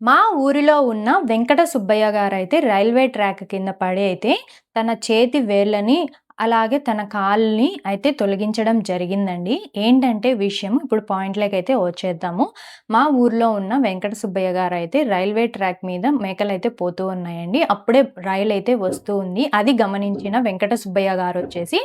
మా ఊరిలో ఉన్న వెంకట సుబ్బయ్య గారు అయితే రైల్వే ట్రాక్ కింద పడి అయితే తన చేతి వేళ్ళని అలాగే తన కాల్ని అయితే తొలగించడం జరిగిందండి. ఏంటంటే విషయం ఇప్పుడు పాయింట్‌లకైతే వచ్చేద్దాము. మా ఊర్లో ఉన్న వెంకట సుబ్బయ్య అయితే రైల్వే ట్రాక్ మీద మేకలు అయితే పోతూ ఉన్నాయండి. అప్పుడే రైలు అయితే వస్తూ ఉంది. అది గమనించిన వెంకట సుబ్బయ్య గారొచ్చేసి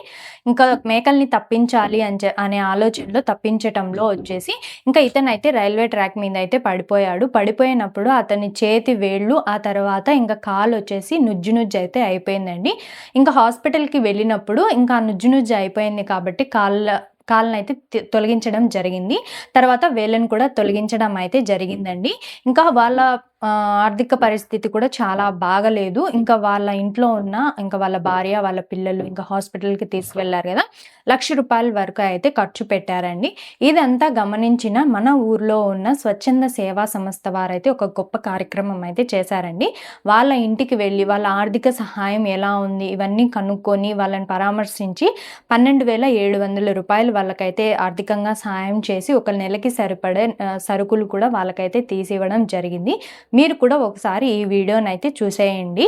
ఇంకా మేకల్ని తప్పించాలి అని అనే ఆలోచనలో తప్పించటంలో వచ్చేసి ఇంకా ఇతనైతే రైల్వే ట్రాక్ మీద అయితే పడిపోయాడు. పడిపోయినప్పుడు అతని చేతి వేళ్ళు, ఆ తర్వాత ఇంకా కాలు వచ్చేసి నుజ్జు నుజ్జు అయితే అయిపోయిందండి. ఇంకా హాస్పిటల్‌కి వెళ్ళినప్పుడు ఇంకా నుజ్జు నుజ్జు అయిపోయింది కాబట్టి కాళ్ళ కాళ్ళని అయితే తొలగించడం జరిగింది. తర్వాత వేళ్ళను కూడా తొలగించడం అయితే జరిగిందండి. ఇంకా వాళ్ళ ఆర్థిక పరిస్థితి కూడా చాలా బాగాలేదు. ఇంకా వాళ్ళ ఇంట్లో ఉన్న ఇంకా వాళ్ళ భార్య, వాళ్ళ పిల్లలు ఇంకా హాస్పిటల్‌కి తీసుకెళ్ళారు గదా! రూ. 1,00,000 వరకు అయితే ఖర్చు పెట్టారండి. ఇదంతా గమనించిన మన ఊర్లో ఉన్న స్వచ్ఛంద సేవా సంస్థ వారైతే ఒక గొప్ప కార్యక్రమం అయితే చేశారండి. వాళ్ళ ఇంటికి వెళ్ళి వాళ్ళ ఆర్థిక సహాయం ఎలా ఉంది ఇవన్నీ కనుక్కొని వాళ్ళని పరామర్శించి రూ. 12,700 వాళ్ళకైతే ఆర్థికంగా సహాయం చేసి ఒక నెలకి సరిపడే సరుకులు కూడా వాళ్ళకైతే తీసివ్వడం జరిగింది. మీరు కూడా ఒకసారి ఈ వీడియోనైతే చూసేయండి.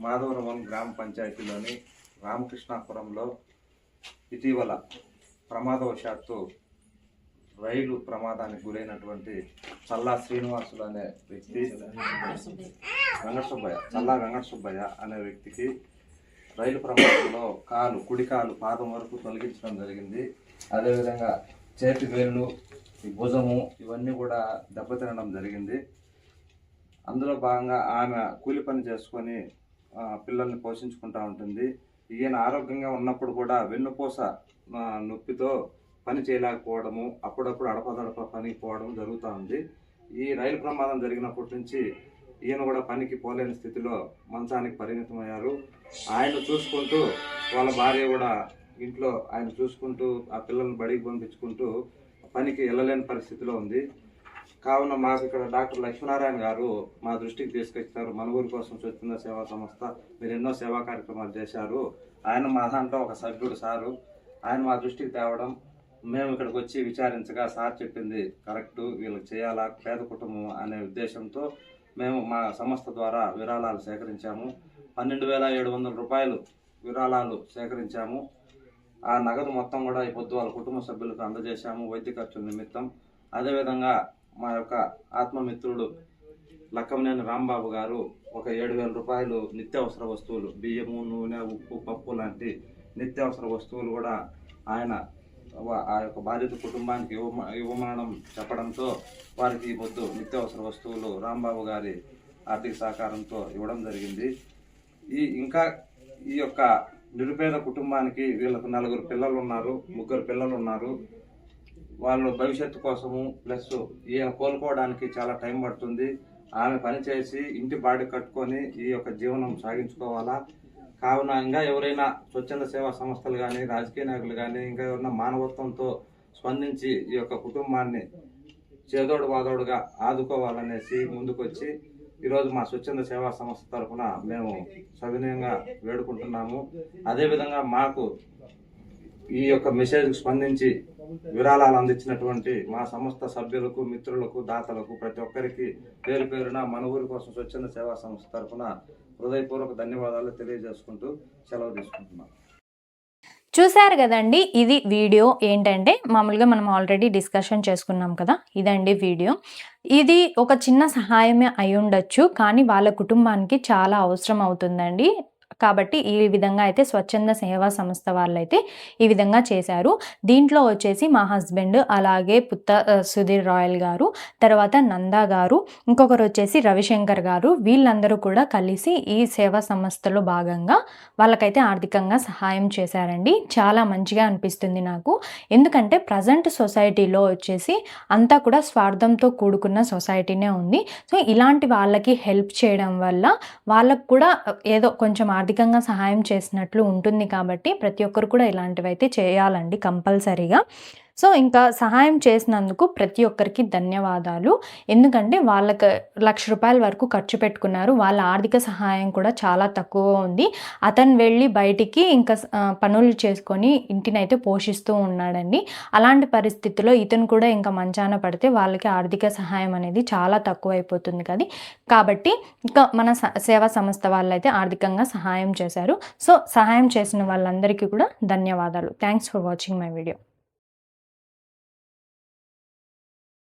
మాధవరం గ్రామ పంచాయతీలోని రామకృష్ణాపురంలో ఇటీవల ప్రమాదవశాత్తు రైలు ప్రమాదానికి గురైనటువంటి చల్లా శ్రీనివాసులు అనే వ్యక్తి వెంకట సుబ్బయ్య చల్లా వెంకట సుబ్బయ్య అనే వ్యక్తికి రైలు ప్రమాదంలో కాలు కుడి కాలు పాదం వరకు తొలగించడం జరిగింది. అదేవిధంగా చేతి వేళ్ళు ఈ భుజము ఇవన్నీ కూడా దెబ్బతినడం జరిగింది. అందులో భాగంగా ఆమె కూలి పని చేసుకొని పిల్లల్ని పోషించుకుంటూ ఉంటుంది. ఈయన ఆరోగ్యంగా ఉన్నప్పుడు కూడా వెన్నుపూస నొప్పితో పని చేయలేకపోవడము అప్పుడప్పుడు అడపదడప పనికి పోవడం జరుగుతూ ఉంది. ఈ రైలు ప్రమాదం జరిగినప్పటి నుంచి ఈయన కూడా పనికి పోలేని స్థితిలో మంచానికి పరిమితమయ్యారు. ఆయన చూసుకుంటూ వాళ్ళ భార్య కూడా ఇంట్లో ఆయన చూసుకుంటూ ఆ పిల్లల్ని బడికి పంపించుకుంటూ పనికి వెళ్ళలేని పరిస్థితిలో ఉంది. కావున మాకు ఇక్కడ డాక్టర్ లక్ష్మీనారాయణ గారు మా దృష్టికి తీసుకొచ్చారు. మన ఊరి కోసం స్వచ్ఛంద సేవా సంస్థ. మీరు ఎన్నో సేవా కార్యక్రమాలు చేశారు. ఆయన మా దాంట్లో ఒక సభ్యుడు సారు. ఆయన మా దృష్టికి తేవడం మేము ఇక్కడికి వచ్చి విచారించగా సార్ చెప్పింది కరెక్ట్ వీళ్ళకి చేయాలా పేద కుటుంబం అనే ఉద్దేశంతో మేము మా సంస్థ ద్వారా విరాళాలు సేకరించాము. పన్నెండు వేల ఏడు వందల రూపాయలు విరాళాలు సేకరించాము. ఆ నగదు మొత్తం కూడా ఈ పొద్దు వాళ్ళ కుటుంబ సభ్యులకు అందజేశాము వైద్య ఖర్చుల నిమిత్తం. అదేవిధంగా మా యొక్క ఆత్మమిత్రుడు లక్కమనేని రాంబాబు గారు ఒక ఏడు వేల రూపాయలు నిత్యావసర వస్తువులు బియ్యము నూనె ఉప్పు పప్పు లాంటి నిత్యావసర వస్తువులు కూడా ఆయన వా- ఆ యొక్క బాధిత కుటుంబానికి ఇవ్వమ ఇవ్వమనడం చెప్పడంతో వారికి ఈ పొద్దు నిత్యావసర వస్తువులు రాంబాబు గారి ఆర్థిక సహకారంతో ఇవ్వడం జరిగింది. ఈ ఇంకా ఈ యొక్క నిరుపేద కుటుంబానికి వీళ్ళకు నలుగురు పిల్లలు ఉన్నారు ముగ్గురు పిల్లలు ఉన్నారు వాళ్ళ భవిష్యత్తు కోసము ప్లస్ ఈయన కోలుకోవడానికి చాలా టైం పడుతుంది. ఆమె పనిచేసి ఇంటి బాడీ కట్టుకొని ఈ యొక్క జీవనం సాగించుకోవాలా? కావున ఇంకా ఎవరైనా స్వచ్ఛంద సేవా సంస్థలు కానీ రాజకీయ నాయకులు కానీ ఇంకా ఎవరైనా మానవత్వంతో స్పందించి ఈ యొక్క కుటుంబాన్ని చేదోడు వాదోడుగా ఆదుకోవాలనేసి ముందుకొచ్చి ఈరోజు మా స్వచ్ఛంద సేవా సంస్థ తరఫున మేము సవినయంగా వేడుకుంటున్నాము. అదేవిధంగా మాకు ఈ యొక్క మెసేజ్కి స్పందించి విరాళాలు అందించినటువంటి మా సంస్థ సభ్యులకు మిత్రులకు దాతలకు ప్రతి ఒక్కరికి పేరు పేరున మన ఊరి కోసం స్వచ్ఛంద సేవా సంస్థ తరఫున హృదయపూర్వక ధన్యవాదాలు తెలియజేసుకుంటూ సెలవు తీసుకుంటున్నాను చూశారు కదండి ఇది వీడియో. ఏంటంటే మామూలుగా మనం ఆల్రెడీ డిస్కషన్ చేసుకున్నాం కదా ఇదండి వీడియో. ఇది ఒక చిన్న సహాయమే అయి ఉండొచ్చు కానీ వాళ్ళ కుటుంబానికి చాలా అవసరం అవుతుందండి. కాబట్టి ఈ విధంగా అయితే స్వచ్ఛంద సేవా సంస్థ వాళ్ళైతే ఈ విధంగా చేశారు. దీంట్లో వచ్చేసి మా హస్బెండ్ అలాగే పుత్త సుధీర్ రాయల్ గారు తర్వాత నందా గారు ఇంకొకరు వచ్చేసి రవిశంకర్ గారు వీళ్ళందరూ కూడా కలిసి ఈ సేవా సంస్థలో భాగంగా వాళ్ళకైతే ఆర్థికంగా సహాయం చేశారండి. చాలా మంచిగా అనిపిస్తుంది నాకు. ఎందుకంటే ప్రజెంట్ సొసైటీలో వచ్చేసి అంతా కూడా స్వార్థంతో కూడుకున్న సొసైటీనే ఉంది. సో ఇలాంటి వాళ్ళకి హెల్ప్ చేయడం వల్ల వాళ్ళకు కూడా ఏదో కొంచెం ఆర్థిక ఆర్థికంగా సహాయం చేసినట్లు ఉంటుంది కాబట్టి ప్రతి ఒక్కరు కూడా ఇలాంటివి అయితే చేయాలండి కంపల్సరీగా. సో ఇంకా సహాయం చేసినందుకు ప్రతి ఒక్కరికి ధన్యవాదాలు. ఎందుకంటే వాళ్ళకి లక్ష రూపాయల వరకు ఖర్చు పెట్టుకున్నారు. వాళ్ళ ఆర్థిక సహాయం కూడా చాలా తక్కువ ఉంది. అతను వెళ్ళి బయటికి ఇంకా పనులు చేసుకొని ఇంటినైతే పోషిస్తూ ఉన్నాడండి. అలాంటి పరిస్థితుల్లో ఇతను కూడా ఇంకా మంచాన పడితే వాళ్ళకి ఆర్థిక సహాయం అనేది చాలా తక్కువ అయిపోతుంది కదా. కాబట్టి ఇంకా మన సేవా సంస్థ వాళ్ళైతే ఆర్థికంగా సహాయం చేశారు. సో సహాయం చేసిన వాళ్ళందరికీ కూడా ధన్యవాదాలు. Thanks for watching my video.